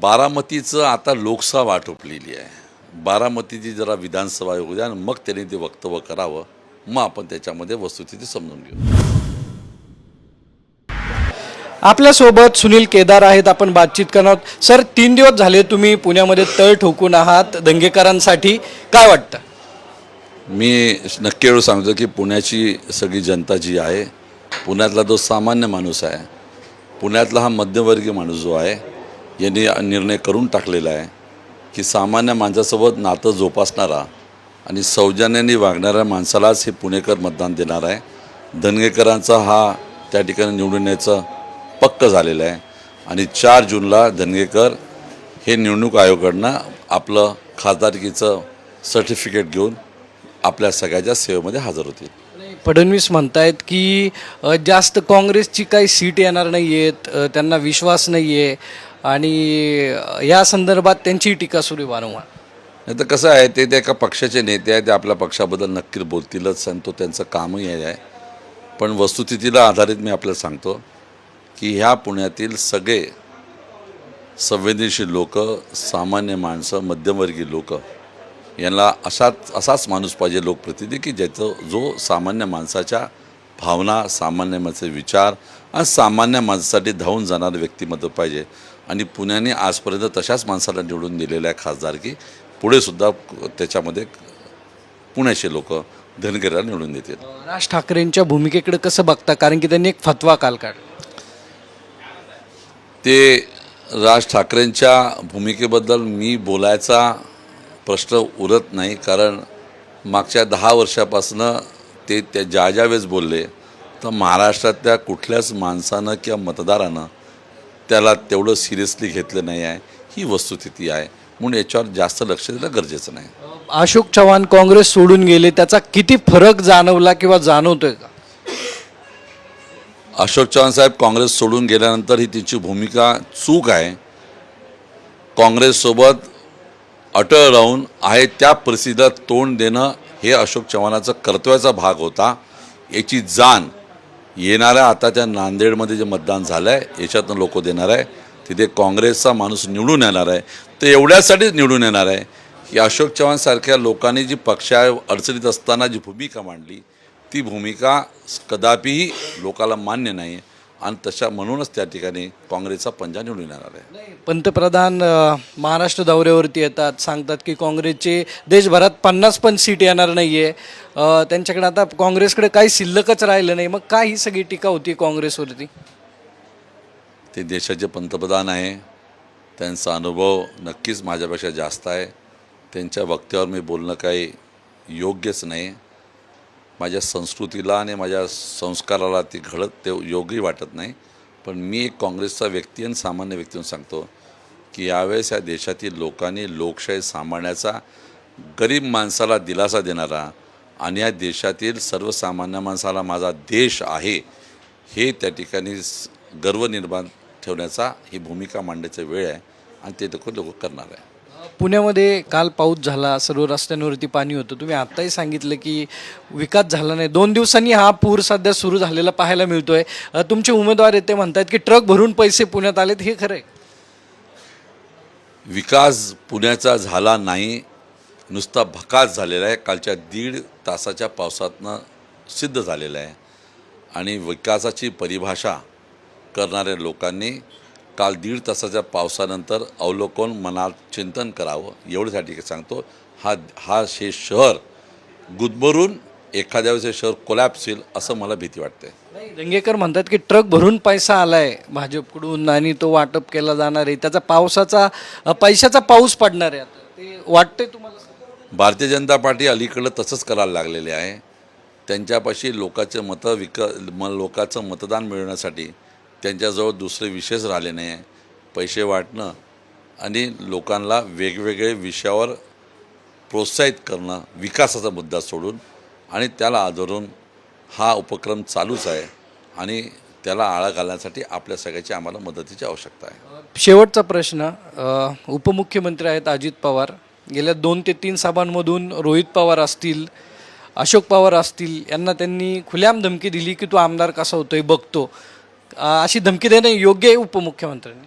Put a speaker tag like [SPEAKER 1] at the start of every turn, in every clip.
[SPEAKER 1] बारामतीचं आता लोकसभा आटोपलेली आहे. बारामतीची जरा विधानसभा येऊ द्या आणि मग त्यांनी ते वक्तव्य करावं. मग आपण त्याच्यामध्ये वस्तुस्थिती समजून घेऊ.
[SPEAKER 2] आपल्यासोबत सुनील केदार आहेत आपण बातचीत करणार आहोत. सर तीन दिवस झाले तुम्ही पुण्यामध्ये तळ ठोकून आहात. दंगेकरांसाठी काय वाटतं?
[SPEAKER 1] मी नक्की एवढं सांगतो की पुण्याची सगळी जनता जी आहे पुण्यातला जो सामान्य माणूस आहे पुण्यातला हा मध्यमवर्गीय माणूस जो आहे यांनी निर्णय करून टाकलेला आहे की सामान्य माणसासोबत नातं जोपासणारा आणि सौजन्याने वागणाऱ्या माणसालाच हे पुणेकर मतदान देणार आहे. धनगेकरांचा हा त्या ठिकाणी निवडून यायचं पक्क झालेलं आहे. आणि चार जूनला धनगेकर हे निवडणूक आयोगाकडनं आपलं खासदारकीचं सर्टिफिकेट घेऊन आपल्या सगळ्याच्या सेवेमध्ये हजर होतील.
[SPEAKER 2] फडणवीस म्हणतायत की जास्त काँग्रेसची काही सीट येणार नाही आहेत त्यांना विश्वास नाही आहे आणि या संदर्भात त्यांची टीका सुरू वारंवार.
[SPEAKER 1] नाही तर कसं आहे ते ते एका पक्षाचे नेते आहे ते आपल्या पक्षाबद्दल नक्कीच बोलतीलच आणि तो त्यांचं कामही आहे. पण वस्तुस्थितीला आधारित मी आपल्याला सांगतो की ह्या पुण्यातील सगळे संवेदनशील लोक सामान्य माणसं मध्यमवर्गीय लोक यांना असाच असाच माणूस पाहिजे लोकप्रतिनिधी की ज्याचं जो सामान्य माणसाच्या भावना सामान्य माणसाचे विचार आणि सामान्य माणसासाठी धावून जाणारं व्यक्तिमत्व पाहिजे. आणि पुण्याने आजपर्यंत तशाच माणसाला निवडून दिलेलं आहे खासदार की पुढे सुद्धा त्याच्यामध्ये पुण्याचे लोक धनगराला निवडून देतील.
[SPEAKER 2] राज ठाकरेंच्या भूमिकेकडे कसं बघता? कारण की त्यांनी एक फतवा काल काढला.
[SPEAKER 1] ते राज ठाकरेंच्या भूमिकेबद्दल मी बोलायचा प्रश्न उरत नाही कारण मागच्या दहा वर्षापासनं ते त्या ज्या ज्या वेळेस बोलले तर महाराष्ट्रातल्या कुठल्याच माणसानं किंवा मतदारानं त्याला तेवढं सिरियसली घेतलं नाही आहे. ही वस्तुस्थिती आहे. म्हणून याच्यावर जास्त लक्ष देणं गरजेचं नाही.
[SPEAKER 2] अशोक चव्हाण काँग्रेस सोडून गेले त्याचा किती फरक जाणवला किंवा जाणवतोय का?
[SPEAKER 1] अशोक चव्हाण साहेब काँग्रेस सोडून गेल्यानंतर ही तिची भूमिका चूक आहे. काँग्रेससोबत अटळ राहून आहे त्या परिस्थितीला तोंड देणं हे अशोक चव्हाणाचा कर्तव्याचा भाग होता. याची जाण येणाऱ्या आता त्या नांदेडमध्ये जे मतदान झालं आहे याच्यातनं लोक देणार आहे. तिथे काँग्रेसचा माणूस निवडून येणार आहे. ते एवढ्यासाठीच निवडून येणार आहे. की अशोक चव्हाणसारख्या लोकांनी जी पक्षा अडचणीत असताना जी भूमिका मांडली ती भूमिका कदापिही लोकाला मान्य नाही आहे आणि तशा म्हणूनच त्या ठिकाणी काँग्रेसचा पंजा निवडून येणार आहे.
[SPEAKER 2] पंतप्रधान अ, महाराष्ट्र दौऱ्यावरती येतात सांगतात की काँग्रेसचे देशभरात पन्नास पण सीट येणार नाही आहे त्यांच्याकडे आता काँग्रेसकडे काही शिल्लकच राहिलं नाही. मग काय ही सगळी टीका होती काँग्रेसवरती?
[SPEAKER 1] ते देशाचे पंतप्रधान आहे. त्यांचा अनुभव नक्कीच माझ्यापेक्षा जास्त आहे. त्यांच्या वक्त्यावर मी बोलणं काही योग्यच नाही. माझ्या संस्कृतीला आणि माझ्या संस्काराला ती घडत ते योग्यही वाटत नाही. पण मी एक काँग्रेसचा व्यक्ती आणि सामान्य व्यक्ती म्हणून सांगतो की यावेळेस या देशातील लोकांनी लोकशाही सांभाळण्याचा गरीब माणसाला दिलासा देणारा आणि या देशातील सर्वसामान्य माणसाला माझा देश आहे हे त्या ठिकाणी गर्व निर्माण ठेवण्याचा ही भूमिका मांडण्याचा वेळ आहे आणि ते लोक लोक करणार आहे.
[SPEAKER 2] पुण्यामध्ये काल पाऊस झाला सर्व रस्त्यांवरती पाणी होतं. तुम्ही आत्ताही सांगितलं की विकास झाला नाही. दोन दिवसांनी हा पूर सध्या सुरू झालेला पाहायला मिळतो आहे तुमचे उमेदवार येते म्हणतात की ट्रक भरून पैसे पुण्यात आलेत हे खरं आहे
[SPEAKER 1] विकास पुण्याचा झाला नाही नुसता भकास झालेला आहे. कालच्या दीड तासाच्या पावसातनं सिद्ध झालेला आहे. आणि विकासाची परिभाषा करणाऱ्या लोकांनी काल दीड तासाच्या पावसानंतर अवलोकन मनात चिंतन करावं एवढ्यासाठी सांगतो. हा हा हे शहर गुदमरून एखाद्या वेळेस हे शहर कोलॅप्स होईल असं मला भीती वाटते.
[SPEAKER 2] नाही दंगेकर म्हणतात की ट्रक भरून पैसा आलाय भाजपकडून आणि तो वाटप केला जाणार आहे. त्याचा पावसाचा पैशाचा पाऊस पडणार आहे आता. ते वाटतंय तुम्हाला
[SPEAKER 1] भारतीय जनता पार्टी अलीकडं तसंच करायला लागलेले आहे. त्यांच्यापाशी लोकांचे मतं विक म लोकांचं मतदान मिळवण्यासाठी त्यांच्याजवळ दुसरे विषयच राहिले नाही आहे पैसे वाटणं आणि लोकांना वेगवेगळे विषयावर प्रोत्साहित करणं विकासाचा मुद्दा सोडून आणि त्याला आधारून हा उपक्रम चालूच आहे आणि त्याला आळा घालण्यासाठी आपल्या सगळ्याची आम्हाला मदतीची आवश्यकता आहे.
[SPEAKER 2] शेवटचा प्रश्न उपमुख्यमंत्री आहेत अजित पवार. गेल्या दोन ते तीन सभांमधून रोहित पवार असतील अशोक पवार असतील यांना त्यांनी खुल्याम धमकी दिली की तो आमदार कसा होतोय बघतो. अशी धमकी देणं योग्य आहे उपमुख्यमंत्र्यांनी?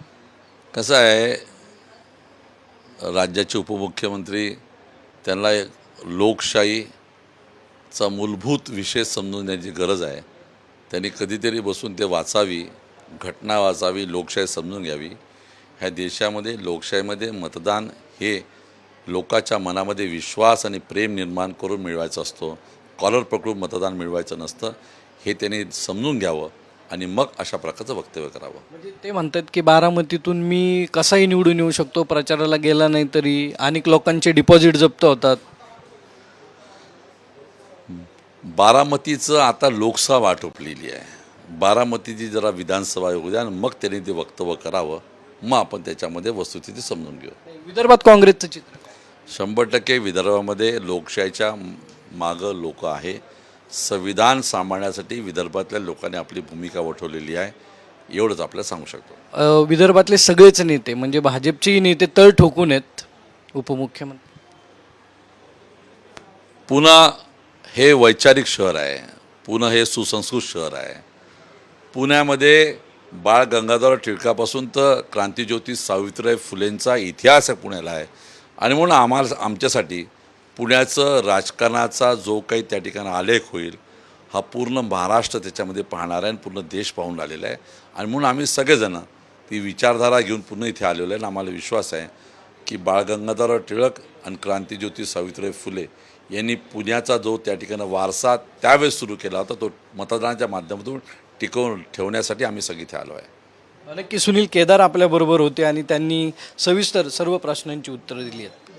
[SPEAKER 1] कसं आहे राज्याचे उपमुख्यमंत्री त्यांना लोकशाहीचा मूलभूत विषय समजून देण्याची गरज आहे. त्यांनी कधीतरी बसून ते वाचावी घटना वाचावी लोकशाही समजून घ्यावी. ह्या देशामध्ये लोकशाहीमध्ये मतदान हे लोकाच्या मनामध्ये विश्वास आणि प्रेम निर्माण करून मिळवायचं असतो. कॉलर पकडून मतदान मिळवायचं नसतं. हे त्यांनी समजून घ्यावं. आणि मग अशा प्रकारचं वक्तव्य करावं.
[SPEAKER 2] म्हणजे ते म्हणतात की बारामतीतून मी कसाही निवडून येऊ शकतो प्रचाराला गेला नाही तरी अनेक लोकांचे डिपॉझिट जप्त होतात.
[SPEAKER 1] बारामतीचं आता लोकसभा आटोपलेली आहे. बारामतीची जरा विधानसभा येऊ द्या आणि मग त्यांनी ते वक्तव्य करावं. मग आपण त्याच्यामध्ये वस्तुस्थिती समजून घेऊ.
[SPEAKER 2] विदर्भात काँग्रेसचं चित्र.
[SPEAKER 1] शंभर टक्के विदर्भामध्ये लोकशाहीच्या मागं लोक आहे. संविधान सांभाळण्यासाठी विदर्भातल्या लोकांनी आपली भूमिका वठवलेली आहे एवढंच आपल्याला सांगू शकतो.
[SPEAKER 2] अ, विदर्भातले सगळेच नेते म्हणजे भाजपचेही नेते तळ ठोकून आहेत उपमुख्यमंत्री.
[SPEAKER 1] पुणा हे वैचारिक शहर आहे पुणे हे सुसंस्कृत शहर आहे. पुण्यामध्ये बाळ गंगाधर टिळकापासून तर क्रांतिज्योती सावित्रीबाई फुलेंचा इतिहास आहे पुण्याला आहे. आणि म्हणून आम्हाला आमच्यासाठी पुण्याचं राजकारणाचा जो काही त्या ठिकाणी आलेख होईल हा पूर्ण महाराष्ट्र त्याच्यामध्ये पाहणार आहे आणि पूर्ण देश पाहून आलेला आहे. आणि म्हणून आम्ही सगळेजणं ती विचारधारा घेऊन पुन्हा इथे आलेलो आहे आणि आम्हाला विश्वास आहे की बाळ गंगाधर टिळक आणि क्रांतिज्योती सावित्रीबाई फुले यांनी पुण्याचा जो त्या ठिकाणी वारसा त्यावेळेस सुरू केला होता तो मतदानाच्या माध्यमातून टिकवून ठेवण्यासाठी आम्ही सगळे इथे आलो आहे.
[SPEAKER 2] नक्की सुनील केदार आपल्याबरोबर होते आणि त्यांनी सविस्तर सर्व प्रश्नांची उत्तरं दिली आहेत.